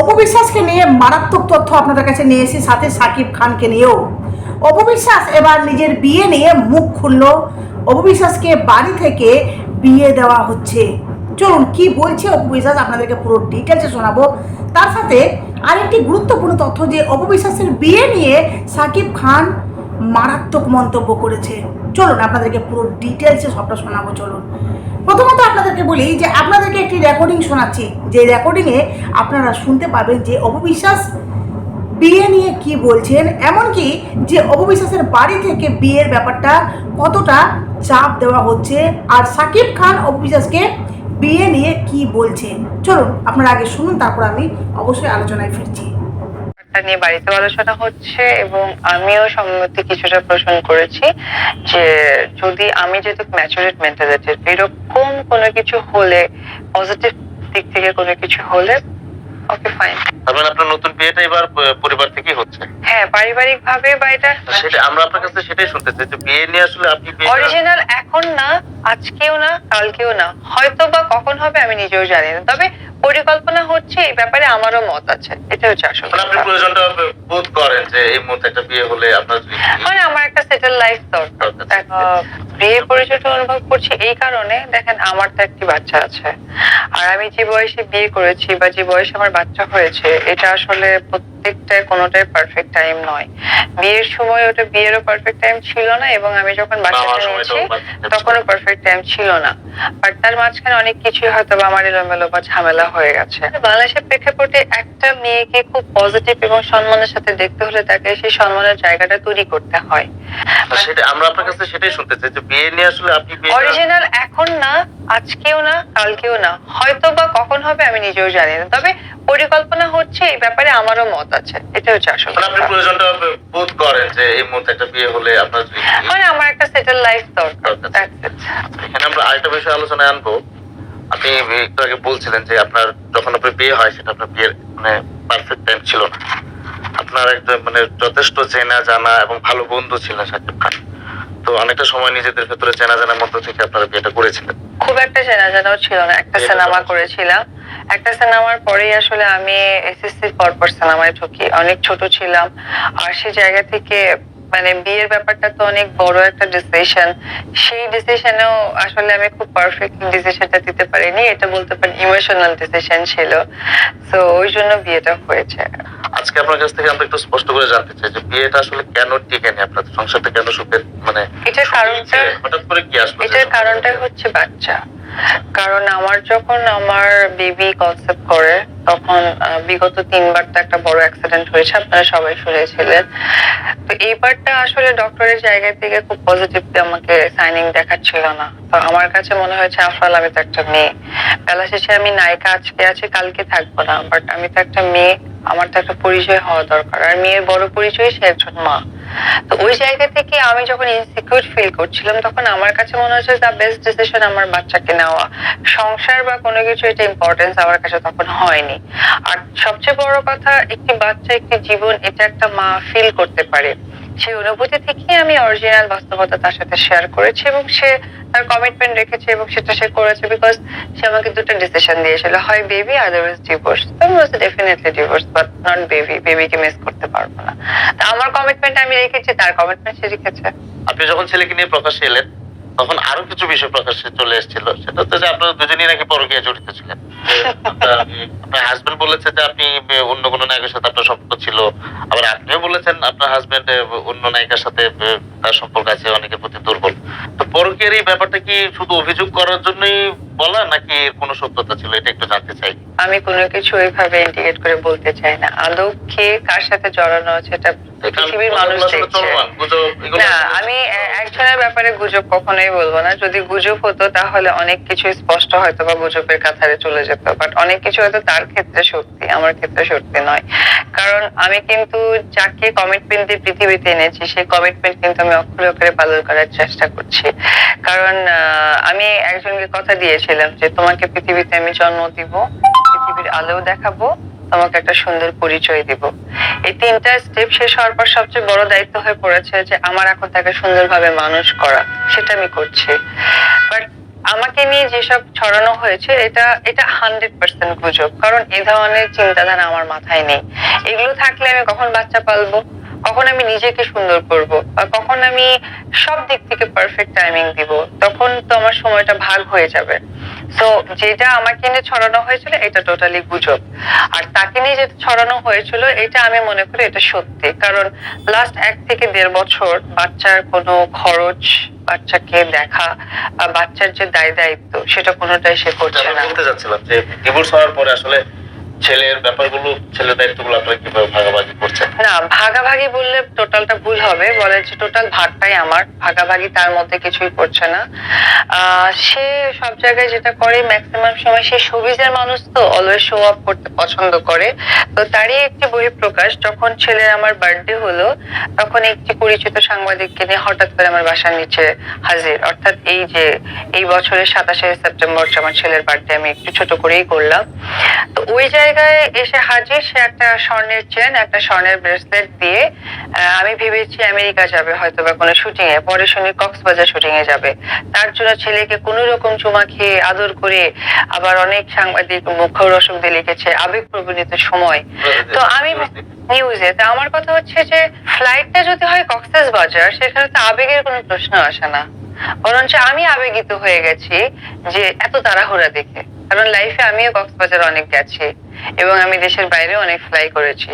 অপবিশ্বাসকে নিয়ে মারাত্মক তথ্য আপনাদের কাছে নিয়ে এসেছি, সাথে সাকিব খানকে নিয়েও। অপবিশ্বাস এবার নিজের বিয়ে নিয়ে মুখ খুলল। অপবিশ্বাসকে বাড়ি থেকে বিয়ে দেওয়া হচ্ছে। চলুন, কি বলছে অপবিশ্বাস? আপনাদেরকে পুরো ডিটেলসে শোনাবো। তার সাথে আরেকটি গুরুত্বপূর্ণ তথ্য যে, অপবিশ্বাসের বিয়ে নিয়ে সাকিব খান মারাত্মক মন্তব্য করেছে। চলুন, আপনাদেরকে পুরো ডিটেলসে সবটা শোনাবো, চলুন। প্রথমত আপনাদেরকে বলি যে আপনাদেরকে একটি রেকর্ডিং শোনাচ্ছি। যে রেকর্ডিংয়ে আপনারা শুনতে পাবেন যে অপবিশ্বাস বিয়ে নিয়ে কি বলছেন, এমনকি যে অপবিশ্বাসের বাড়ি থেকে বিয়ের ব্যাপারটা কতটা চাপ দেওয়া হচ্ছে, আর সাকিব খান অপবিশ্বাসকে বিয়ে নিয়ে কি বলছেন। চলুন, আপনারা আগে শুনুন, তারপর আমি অবশ্যই আলোচনায় ফিরছি। নিয়ে বাড়িতে আলোচনা হচ্ছে এবং আমিও সম্মতি কিছুটা পোষণ করেছি যে যদি আমি যেহেতু ম্যাচুরেট মেন্টালিটির এরকম কোনো কিছু হলে পজিটিভ দিক থেকে কোনো কিছু হলে ওকে ফাইন মানে আপনার নতুন বিয়েটা এবার পরিবার থেকেই হচ্ছে? হ্যাঁ পারিবারিক ভাবে বা এটা সেটা আমরা আপনার কাছে সেটাই শুনতে চাই যে বিয়ে নিয়ে আসলে আপনি অরিজিনাল এখন না আজকেও না কালকেও না। হয়তো বা কখন হবে আমি নিজেও জানি না। তবে পরিকল্পনা হচ্ছে এই ব্যাপারে আমারও মত আছে। এটা হচ্ছে আসল মানে আপনি প্রয়োজনটা বোধ করেন যে এই মুহূর্তে একটা বিয়ে হলে আপনার মানে আমার একটা সেটেল লাইফ দরকার। বিয়ে আহ, বিয়ের পরিচয়টা অনুভব করছি এই কারণে দেখেন আমার তো একটি বাচ্চা আছে। আর আমি যে বয়সে বিয়ে করেছি বা যে বয়সে আমার বাচ্চা হয়েছে এটা আসলে প্রত্যেকটা কোনোটাই পারফেক্ট টাইম নয়। বিয়ের সময় ওটা বিয়েরও পারফেক্ট টাইম ছিল না এবং আমি যখন বাচ্চাটা নিয়েছি ছিল তখনও পারফেক্ট টাইম ছিল না। বাট তার মাঝখানে অনেক কিছুই হয়তো বা আমার এলোমেলো বা ঝামেলা হয়ে গেছে। বাংলাদেশের প্রেক্ষাপটে একটা মেয়েকে খুব পজিটিভ এবং সম্মানের সাথে দেখতে হলে তাকে সেই সম্মানের জায়গাটা তৈরি করতে হয়। সেটা আমরা আপনার কাছে সেটাই শুনতে চাই যে বিয়ে নিয়ে আসলে আপনি অরিজিনাল এখন না আজকেও না কালকেও না। হয়তো বা কখন হবে আমি নিজেও জানি না। তবে পরিকল্পনা হচ্ছে এই ব্যাপারে আমারও মত আছে। এটা হচ্ছে আসল মানে আপনি প্রয়োজনটা বোধ করেন যে এই মুহূর্তে একটা বিয়ে হলে আপনার মানে আমার একটা সেটেল লাইফ দরকার. এখানে আমরা আরেকটা বিষয় আলোচনায় আনব। আপনি একটু আগে বলছিলেন যে আপনার যখন আপনার বিয়ে হয় সেটা আপনার বিয়ের মানে পারফেক্ট টাইম ছিল না। আপনার একদম মানে যথেষ্ট চেনা জানা এবং ভালো বন্ধু ছিলেন সাকিব খান। তো অনেকটা সময় নিজেদের ভেতরে চেনা জানার মধ্য থেকে আপনারা বিয়েটা করেছিলেন। খুব একটা চেনা জানাও ছিল না। একটা সিনেমা। করেছিলাম। একটা সিনেমার পরেই আসলে আমি এসএসসি পরপর সিনেমায় ঢুকি। অনেক ছোট ছিলাম। আর সেই জায়গা থেকে মানে বিয়ের ব্যাপারটা তো অনেক বড় একটা ডিসিশন সেই ডিসিশনেও আসলে আমি খুব পারফেক্ট ডিসিশনটা দিতে পারিনি। এটা বলতে পারি ইমোশনাল ডিসিশন ছিল। তো ওই জন্য বিয়েটা হয়েছে। আজকে আপনার কাছ থেকে আমরা একটু স্পষ্ট করে জানতে চাই যে বিয়েটা আসলে কেন টিকেনি আপনাদের সংসারটা কেন সুখের মানে এটার কারণটা- হঠাৎ করে কি আসলো এটার কারণটা হচ্ছে বাচ্চা। কারণ আমার যখন আমার বেবি কনসেপ্ট করে, তখন বিগত তিনবার তো একটা বড় অ্যাক্সিডেন্ট হয়েছে, আপনারা সবাই শুনেছিলেন। তো এইবারটা আসলে ডক্টরের জায়গা থেকে খুব পজিটিভলি আমাকে সাইনিং দেখাচ্ছিল না। তো আমার কাছে মনে হয়েছে আফরাল আমি তো একটা মেয়ে। বেলা শেষে আমি নায়িকা আজকে আছি, কালকে থাকব না বাট আমি তো একটা মেয়ে। আমার তো একটা পরিচয় হওয়া দরকার। আর মেয়ের বড় পরিচয় সে একজন মা। তো ওই জায়গা থেকে আমি যখন ইনসিকিউর ফিল করছিলাম, তখন আমার কাছে মনে হচ্ছে দ্য বেস্ট ডিসিশন আমার বাচ্চাকে নেওয়া। সংসার বা কোনো কিছু এটা ইম্পর্টেন্স আমার কাছে তখন হয়নি। আর সবচেয়ে বড় কথা, একটি বাচ্চা, একটি জীবন, এটা একটা মা ফিল করতে পারে। সেই অনুভূতি থেকেই আমি অরিজিনাল বাস্তবতা তার সাথে শেয়ার করেছি এবং সে তার কমিটমেন্ট রেখেছে এবং সেটা সে করেছে বিকজ সে আমাকে দুটো ডিসিশন দিয়েছিল, হয় বেবি আদারওয়াইজ ডিভোর্স আমি বলছি definitely divorce but not baby বেবিকে মিস করতে পারব না। তা আমার কমিটমেন্ট আমি রেখেছি, তার কমিটমেন্ট সে রেখেছে। আপনি যখন ছেলেকে নিয়ে প্রকাশে এলেন তখন আরও কিছু বিষয় প্রকাশ্যে চলে এসেছিল। সেটা হচ্ছে যে আপনারা দুজনেই নাকি পরকীয়া জড়িত ছিলেন। আপনার- হাজবেন্ড বলেছে যে আপনি অন্য কোনো নায়কের সাথে আপনার সম্পর্ক ছিল। আবার আপনিও বলেছেন আপনার হাজবেন্ড অন্য নায়িকার সাথে তার সম্পর্ক আছে অনেকের প্রতি দুর্বল। তো পরকীয়ার এই ব্যাপারটা কি শুধু অভিযোগ করার জন্যই বলা নাকি এর কোনো সত্যতা ছিল? এটা একটু জানতে চাই। আমি কোনো কিছু ওইভাবে ইন্ডিকেট করে বলতে চাই না। আদৌ কে কার সাথে জড়ানো আছে এটা পৃথিবীর মানুষ দেখছে। না আমি একজনের ব্যাপারে গুজব কখনোই বলব না। যদি গুজব হতো, তাহলে অনেক কিছু স্পষ্ট হয়তো বা গুজবের কাতারে চলে যেত। বাট অনেক কিছু হয়তো তার ক্ষেত্রে সত্যি, আমার ক্ষেত্রে সত্যি নয়। কারণ আমি কিন্তু যাকে কমিটমেন্ট দিয়ে পৃথিবীতে এনেছি, সেই কমিটমেন্ট কিন্তু আমি অক্ষরে অক্ষরে পালন করার চেষ্টা করছি। কারণ আমি একজনকে কথা দিয়েছিলাম যে, তোমাকে পৃথিবীতে আমি জন্ম দিব, পৃথিবীর আলো দেখাবো তোমাকে একটা সুন্দর পরিচয় দিব। এই তিনটা স্টেপ শেষ হওয়ার পর সবচেয়ে বড় দায়িত্ব হয়ে পড়েছে যে আমার এখন তাকে সুন্দরভাবে মানুষ করা। সেটা আমি করছি। বাট আমাকে নিয়ে যেসব ছড়ানো হয়েছে, এটা এটা হান্ড্রেড পার্সেন্ট গুজব। কারণ এ ধরনের চিন্তাধারা আমার মাথায় নেই। এগুলো থাকলে আমি কখন বাচ্চা পালবো? কখন আমি নিজেকে সুন্দর করব? আর কখন আমি সব দিক থেকে পারফেক্ট টাইমিং দিব? তখন তো আমার সময়টা ভাগ হয়ে যাবে। যেটা আমাকে নিয়ে ছড়ানো হয়েছিল, এটা টোটালি গুজব। আর তাকে নিয়ে যেটা ছড়ানো হয়েছিল, এটা আমি মনে করি এটা সত্যি। কারণ লাস্ট এক থেকে দেড় বছর বাচ্চার কোনো খরচ, বাচ্চাকে দেখা বাচ্চার যে দায় দায়িত্ব, সেটা কোনোটাই সে করছে না। বলতে যাচ্ছিলাম যে ডিভোর্স হওয়ার পরে আসলে ছেলের ব্যাপারগুলো, ছেলের দায়িত্বগুলো আপনারা কীভাবে ভাগাভাগি করছেন? না, ভাগাভাগি বললে টোটালটা ভুল হবে। বলে যে টোটাল ভাগটাই আমার। ভাগাভাগি তার মধ্যে কিছুই করছে না। সে সব জায়গায় যেটা করে ম্যাক্সিমাম সময় সে শোবিজের মানুষ তো অলওয়েজ শো আপ করতে পছন্দ করে। তো তারই একটি বহিঃপ্রকাশ, যখন ছেলের আমার বার্থডে হলো, তখন একটি পরিচিত সাংবাদিককে নিয়ে হঠাৎ করে আমার বাসার নিচে হাজির। অর্থাৎ এই যে, এই বছরের সাতাশে সেপ্টেম্বর আমার ছেলের বার্থডে আমি একটু ছোট করেই করলাম। তো ওই জায়গায় এসে হাজির সে একটা স্বর্ণের চেন একটা স্বর্ণের ব্রেসলেট দিয়ে আমি ভেবেছি আমেরিকা যাবে হয়তো বা কোনো শুটিং এ পরে শুনি কক্সবাজার শুটিং এ যাবে। তার জন্য ছেলেকে কোনো রকম চুমা খেয়ে আদর করে আবার অনেক সাংবাদিক মুখরসক দিয়ে লিখেছে আবেগ প্রবণিত সময়। তো আমি নিউজে তা আমার কথা হচ্ছে যে ফ্লাইটটা যদি হয় কক্সেস বাজার সেখানে তো আবেগের কোনো প্রশ্ন আসে না। বরঞ্চ আমি আবেগিত হয়ে গেছি যে এত তাড়াহুড়া দেখে। কারণ লাইফে আমিও কক্সবাজার অনেক গেছি এবং আমি দেশের বাইরে অনেক ফ্লাই করেছি।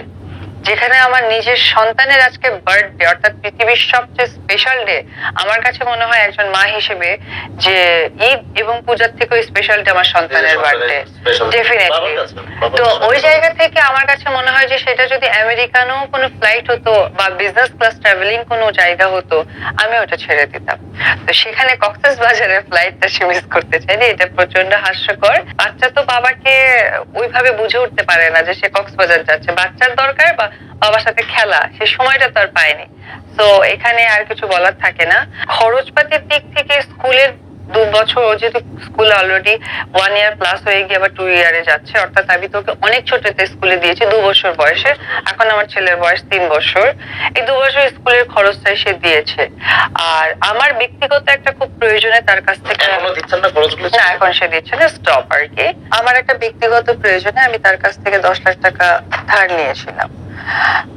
যেখানে আমার নিজের সন্তানের আজকে বার্থডে অর্থাৎ পৃথিবীর সবচেয়ে স্পেশাল ডে আমার কাছে মনে হয় একজন মা হিসেবে যে ঈদ এবং পূজার থেকেও স্পেশাল ডে আমার সন্তানের বার্থডে ডেফিনেটলি তো ওই জায়গা থেকে আমার কাছে মনে হয় যে সেটা যদি আমেরিকানো কোনো ফ্লাইট হতো বা বিজনেস ক্লাস ট্রাভেলিং কোনো জায়গা হতো আমি ওটা ছেড়ে দিতাম। তো সেখানে কক্সেস বাজারের ফ্লাইটটা সে মিস করতে চাইনি এটা প্রচণ্ড হাস্যকর। বাচ্চা তো বাবাকে ওইভাবে বুঝে উঠতে পারে না যে সে কক্সবাজার যাচ্ছে। বাচ্চার দরকার বা বাবার সাথে খেলা সে সময়টা তো আর পায়নি। তো এখানে আর কিছু বলার থাকে না। খরচপাতির দিক থেকে স্কুলের দু বছর যেহেতু school already one year plus হয়ে গিয়ে আবার টু ইয়ারে যাচ্ছে অর্থাৎ আমি তোকে অনেক ছোটতে স্কুলে দিয়েছি দু বছর বয়সে। এখন আমার ছেলের বয়স তিন বছর। এই দু বছর স্কুলের খরচটাই সে দিয়েছে। আর আমার ব্যক্তিগত একটা খুব প্রয়োজনে তার কাছ থেকে না এখন সে দিচ্ছে না স্টপ আর কি। আমার একটা ব্যক্তিগত প্রয়োজনে আমি তার কাছ থেকে দশ লাখ টাকা ধার নিয়েছিলাম।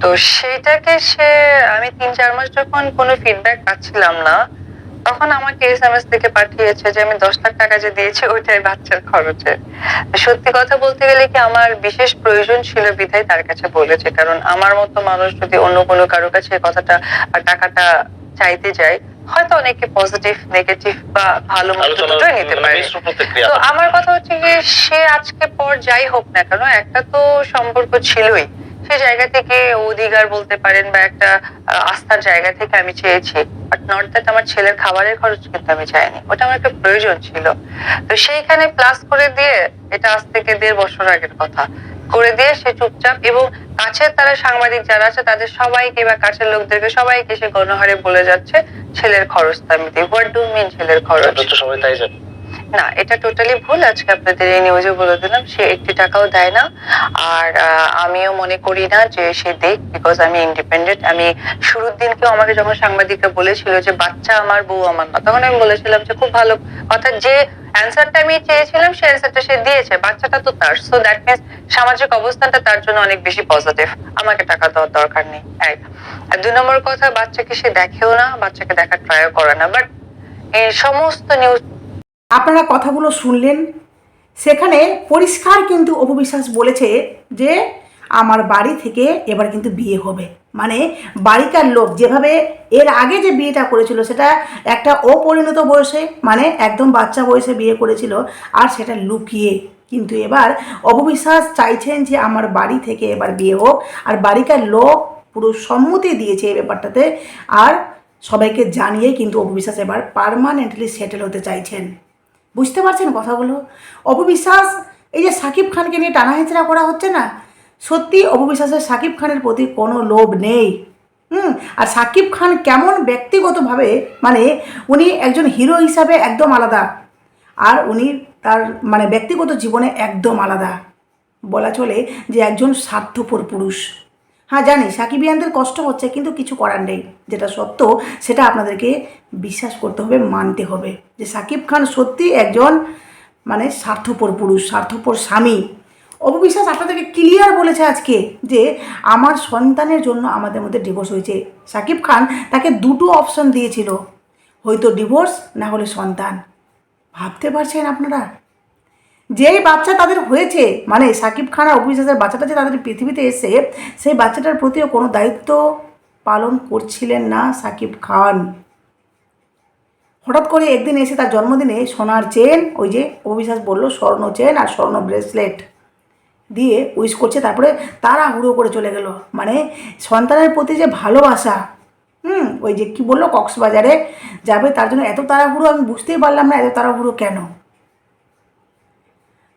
তো সেইটাকে সে আমি তিন চার মাস যখন কোনো ফিডব্যাক পাচ্ছিলাম না তখন আমাকে এস এম এস থেকে পাঠিয়েছে যে আমি দশ লাখ টাকা যে দিয়েছি ওইটাই বাচ্চার খরচে। সত্যি কথা বলতে গেলে কি আমার বিশেষ প্রয়োজন ছিল বিধায় তার কাছে বলেছে। কারণ আমার মতো মানুষ যদি অন্য কোনো কারও কাছে কথাটা টাকাটা চাইতে যায় হয়তো অনেকে পজিটিভ নেগেটিভ বা ভালো দুটোই নিতে মানে পারে। তো আমার কথা হচ্ছে যে সে আজকে পর যাই হোক না কেন একটা তো সম্পর্ক ছিলই। সে জায়গা থেকে অধিকার বলতে পারেন বা একটা আস্থার জায়গা থেকে আমি চেয়েছি। বাট নট দ্যাট আমার ছেলের খাবারের খরচ কিন্তু আমি চাইনি। ওটা আমার একটা প্রয়োজন ছিল। তো সেইখানে প্লাস করে দিয়ে এটা আজ থেকে দেড় বছর আগের কথা। করে দিয়ে সে চুপচাপ এবং কাছের তারা সাংবাদিক যারা আছে তাদের সবাইকে বা কাছের লোকদেরকে সবাইকে সে গণহারে বলে যাচ্ছে ছেলের খরচটা আমি দিই হোয়াট ডু মিন ছেলের খরচ? সবাই তাই জানেন না, এটা টোটালি ভুল। আজকে আপনাদের এই নিউজে বলে দিলাম, সে একটি টাকাও দেয় না। আর আমিও মনে করি না যে সে দেখ বিকজ আমি ইন্ডিপেন্ডেন্ট আমি শুরুর আমাকে যখন সাংবাদিকরা বলেছিল যে, বাচ্চা আমার বউ আমার না, তখন আমি বলেছিলাম যে, খুব ভালো। অর্থাৎ যে অ্যান্সারটা আমি চেয়েছিলাম অ্যান্সারটা সে দিয়েছে। বাচ্চাটা তো তার। সো দ্যাট মিনস সামাজিক অবস্থানটা তার জন্য অনেক বেশি পজিটিভ আমাকে টাকা দেওয়ার দরকার নেই। এক আর দুই নম্বর কথা, বাচ্চাকে সে দেখেও না, বাচ্চাকে দেখার ট্রাইও করে না। বাট এই সমস্ত নিউজ আপনারা কথাগুলো শুনলেন। সেখানে পরিষ্কার কিন্তু অপবিশ্বাস বলেছে যে, আমার বাড়ি থেকে এবার কিন্তু বিয়ে হবে। মানে বাড়িকার লোক যেভাবে এর আগে যে বিয়েটা করেছিল, সেটা একটা অপরিণত বয়সে মানে একদম বাচ্চা বয়সে বিয়ে করেছিল, আর সেটা লুকিয়ে কিন্তু এবার অপবিশ্বাস চাইছেন যে, আমার বাড়ি থেকে এবার বিয়ে হোক। আর বাড়িকার লোক পুরো সম্মতি দিয়েছে এই ব্যাপারটাতে, আর সবাইকে জানিয়ে কিন্তু অপবিশ্বাস এবার পারমানেন্টলি সেটেল হতে চাইছেন। বুঝতে পারছেন কথাগুলো? অপবিশ্বাস, এই যে সাকিব খানকে নিয়ে টানাহেঁচড়া করা হচ্ছে না, সত্যি অপবিশ্বাসের সাকিব খানের প্রতি কোনো লোভ নেই। হুম, আর সাকিব খান কেমন ব্যক্তিগতভাবে মানে উনি একজন হিরো হিসাবে একদম আলাদা, আর উনি তার মানে ব্যক্তিগত জীবনে একদম আলাদা। বলা চলে যে একজন স্বার্থপর পুরুষ। হ্যাঁ জানি। সাকিবিয়ানদের কষ্ট হচ্ছে, কিন্তু কিছু করার নেই। যেটা সত্য, সেটা আপনাদেরকে বিশ্বাস করতে হবে, মানতে হবে। যে সাকিব খান সত্যি একজন মানে স্বার্থপর পুরুষ, স্বার্থপর স্বামী। অপবিশ্বাস আপনাদেরকে ক্লিয়ার বলেছে আজকে যে আমার সন্তানের জন্য আমাদের মধ্যে ডিভোর্স হয়েছে। সাকিব খান তাকে দুটো অপশন দিয়েছিল। হয়তো ডিভোর্স না হলে সন্তান। ভাবতে পারছেন আপনারা? যেই বাচ্চা তাদের হয়েছে মানে সাকিব খান আর অভিশ্বাসের বাচ্চাটা যে তাদের পৃথিবীতে এসে সেই বাচ্চাটার প্রতিও কোনো দায়িত্ব পালন করছিলেন না সাকিব খান। হঠাৎ করে একদিন এসে তার জন্মদিনে সোনার চেন, ওই যে অভিশ্বাস বলল, স্বর্ণ চেন আর স্বর্ণ ব্রেসলেট দিয়ে উইশ করছে, তারপরে তারা হুড়ো করে চলে গেল। মানে সন্তানের প্রতি যে ভালোবাসা, হুম, ওই যে কি বলল, কক্সবাজারে যাবে, তার জন্য এত তাড়াহুড়ো আমি বুঝতেই পারলাম না, এত তাড়াহুড়ো কেন?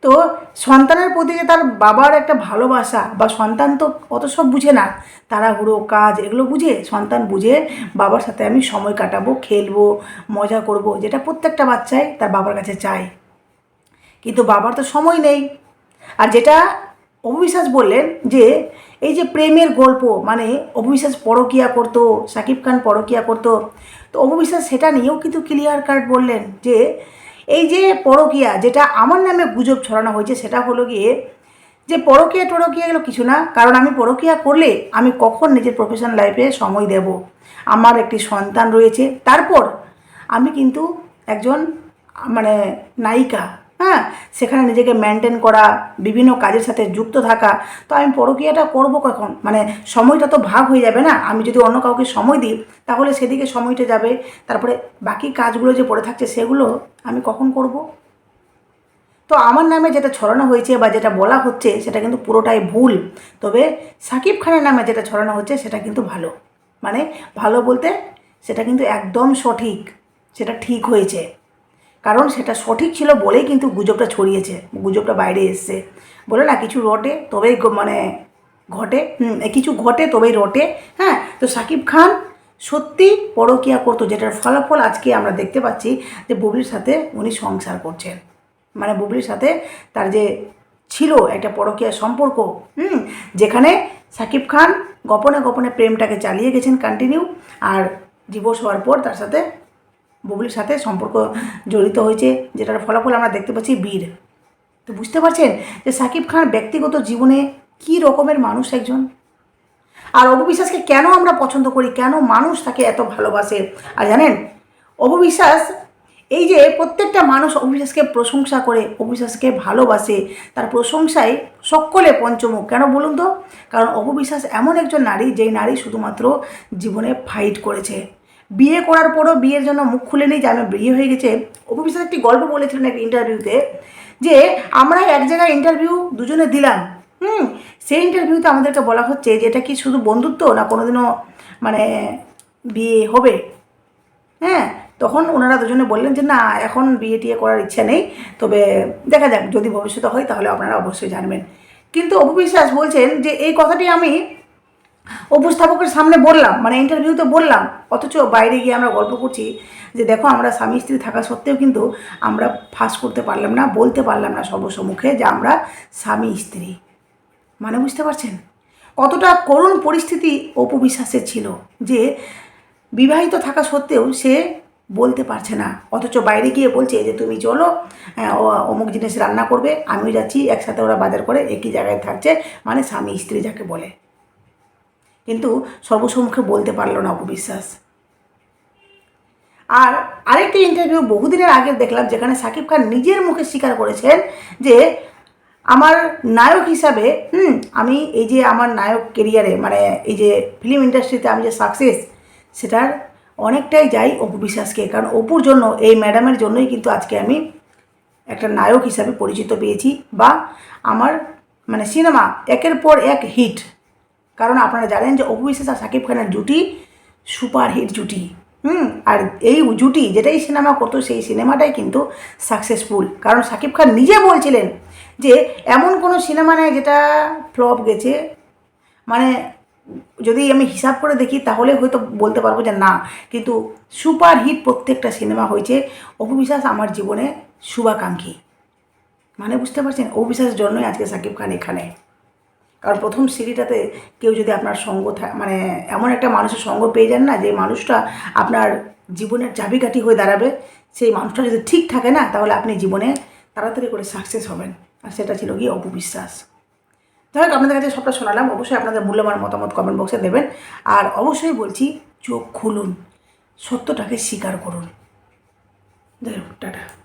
তো সন্তানের প্রতি যে তার বাবার একটা ভালোবাসা বা সন্তান তো অত সব বুঝে না, তাড়াহুড়ো, কাজ এগুলো বুঝে সন্তান বুঝে বাবার সাথে আমি সময় কাটাবো, খেলব, মজা করব, যেটা প্রত্যেকটা বাচ্চাই তার বাবার কাছে চায়। কিন্তু বাবার তো সময় নেই। আর যেটা অবিশ্বাস বললেন যে, এই যে প্রেমের গল্প মানে অবিশ্বাস পরকিয়া করতো, সাকিব খান পরকিয়া করতো, তো অবিশ্বাস সেটা নিয়েও কিন্তু ক্লিয়ার কাট বললেন যে এই যে পরকিয়া, যেটা আমার নামে গুজব ছড়ানো হয়েছে, সেটা হলো গিয়ে যে পরকিয়া টরকিয়া এগুলো কিছু না, কারণ আমি পরকিয়া করলে আমি কখন নিজের প্রফেশনাল লাইফে সময় দেব? আমার একটি সন্তান রয়েছে, তারপর আমি কিন্তু একজন মানে নায়িকা হ্যাঁ? সেখানে নিজেকে মেনটেন করা, বিভিন্ন কাজের সাথে যুক্ত থাকা, তো আমি পরকীয়াটা করব কখন? মানে সময়টা তো ভাগ হয়ে যাবে না? আমি যদি অন্য কাউকে সময় দিই, তাহলে সেদিকে সময়টা যাবে। তারপরে বাকি কাজগুলো যে পড়ে থাকছে, সেগুলো আমি কখন করব? তো আমার নামে যেটা ছড়ানো হয়েছে বা যেটা বলা হচ্ছে, সেটা কিন্তু পুরোটাই ভুল। তবে সাকিব খানের নামে যেটা ছড়ানো হচ্ছে, সেটা কিন্তু ভালো। মানে ভালো বলতে সেটা কিন্তু একদম সঠিক। সেটা ঠিক হয়েছে। কারণ সেটা সঠিক ছিল বলেই কিন্তু গুজবটা ছড়িয়েছে, গুজবটা বাইরে এসছে। বলে না, কিছু রটে তবেই মানে ঘটে কিছু ঘটে তবেই রটে হ্যাঁ? তো সাকিব খান সত্যি পরকিয়া করতো, যেটার ফলাফল আজকে আমরা দেখতে পাচ্ছি যে বুবলির সাথে উনি সংসার করছেন। মানে বুবলির সাথে তার যে ছিল একটা পরকীয়া সম্পর্ক, হুম, যেখানে সাকিব খান গোপনে গোপনে প্রেমটাকে চালিয়ে গেছেন কন্টিনিউ আর ডিভোর্স হওয়ার পর তার সাথে বুবলির সাথে সম্পর্ক জড়িত হয়েছে, যেটার ফলাফল আমরা দেখতে পাচ্ছি বীর। তো বুঝতে পারছেন যে সাকিব খান ব্যক্তিগত জীবনে কী রকমের মানুষ একজন? আর অপবিশ্বাসকে কেন আমরা পছন্দ করি? কেন মানুষ তাকে এত ভালোবাসে? আর জানেন অপবিশ্বাস এই যে প্রত্যেকটা মানুষ অবিশ্বাসকে প্রশংসা করে অবিশ্বাসকে ভালোবাসে, তার প্রশংসায় সকলে পঞ্চমুখ। কেন বলুন তো? কারণ অপবিশ্বাস এমন একজন নারী, যেই নারী শুধুমাত্র জীবনে ফাইট করেছে। বিয়ে করার পরও বিয়ের জন্য মুখ খুলেনি যে আমি বিয়ে হয়ে গেছে। অপবিশ্বাস একটি গল্প বলেছিলেন এক ইন্টারভিউতে যে, আমরা এক জায়গায় ইন্টারভিউ দুজনে দিলাম। হুম, সেই ইন্টারভিউতে আমাদেরকে বলা হচ্ছে যে, এটা কি শুধু বন্ধুত্ব না কোনোদিনও মানে বিয়ে হবে? হ্যাঁ তখন ওনারা দুজনে বললেন যে, না, এখন বিয়ে টিয়ে করার ইচ্ছা নেই, তবে দেখা যাক, যদি ভবিষ্যতে হয় তাহলে আপনারা অবশ্যই জানবেন। কিন্তু অপবিশ্বাস বলছেন যে, এই কথাটি আমি উপস্থাপকের সামনে বললাম মানে ইন্টারভিউতে বললাম, অথচ বাইরে গিয়ে আমরা গল্প করছি যে দেখো আমরা স্বামী স্ত্রী থাকা সত্ত্বেও কিন্তু আমরা ফাঁস করতে পারলাম না, বলতে পারলাম না সর্বসম্মুখে যে আমরা স্বামী স্ত্রী। মানে বুঝতে পারছেন? কতটা করুণ পরিস্থিতি অপবিশ্বাসের ছিল যে বিবাহিত থাকা সত্ত্বেও সে বলতে পারছে না, অথচ বাইরে গিয়ে বলছে যে তুমি চলো অমুক জিনিস রান্না করবে, আমিও যাচ্ছি, একসাথে ওরা বাজার করে একই জায়গায় থাকছে মানে স্বামী স্ত্রী যাকে বলে। কিন্তু সর্বসম্মুখে বলতে পারল না অপবিশ্বাস আর আরেকটি ইন্টারভিউ বহুদিনের আগে দেখলাম যেখানে সাকিব খান নিজের মুখে স্বীকার করেছেন যে আমার নায়ক হিসাবে, হুম, আমি এই যে আমার নায়ক কেরিয়ারে মানে এই যে ফিল্ম ইন্ডাস্ট্রিতে আমি যে সাকসেস সেটার অনেকটাই যাই অপু বিশ্বাসকে। কারণ অপুর জন্য, এই ম্যাডামের জন্যই কিন্তু আজকে আমি একটা নায়ক হিসাবে পরিচিত পেয়েছি বা আমার মানে সিনেমা একের পর এক হিট কারণ আপনারা জানেন যে অপু বিশ্বাস আর সাকিব খানের জুটি সুপার হিট জুটি। হুম, আর এই জুটি যেটাই সিনেমা করতো, সেই সিনেমাটাই কিন্তু সাকসেসফুল কারণ সাকিব খান নিজে বলছিলেন যে এমন কোনো সিনেমা নেই যেটা ফ্লপ গেছে। মানে যদি আমি হিসাব করে দেখি, তাহলে হয়তো বলতে পারব যে না, কিন্তু সুপার হিট প্রত্যেকটা সিনেমা হয়েছে অপু বিশ্বাস আমার জীবনে শুভাকাঙ্ক্ষী। মানে বুঝতে পারছেন? অপু বিশ্বাসের জন্যই আজকে সাকিব খান এখানে। কারণ প্রথম সিঁড়িটাতে কেউ যদি আপনার সঙ্গ মানে এমন একটা মানুষের সঙ্গ পেয়ে যান না যে মানুষটা আপনার জীবনের চাবিকাঠি হয়ে দাঁড়াবে, সেই মানুষটা যদি ঠিক থাকে না, তাহলে আপনি জীবনে তাড়াতাড়ি করে সাকসেস হবেন। আর সেটা ছিল গিয়ে অপবিশ্বাস যাই হোক, আপনাদের কাছে সবটা শোনালাম। অবশ্যই আপনাদের মূল্যবান মতামত কমেন্ট বক্সে দেবেন। আর অবশ্যই বলছি, চোখ খুলুন। সত্যটাকে স্বীকার করুন। যাই হোক, টাটা।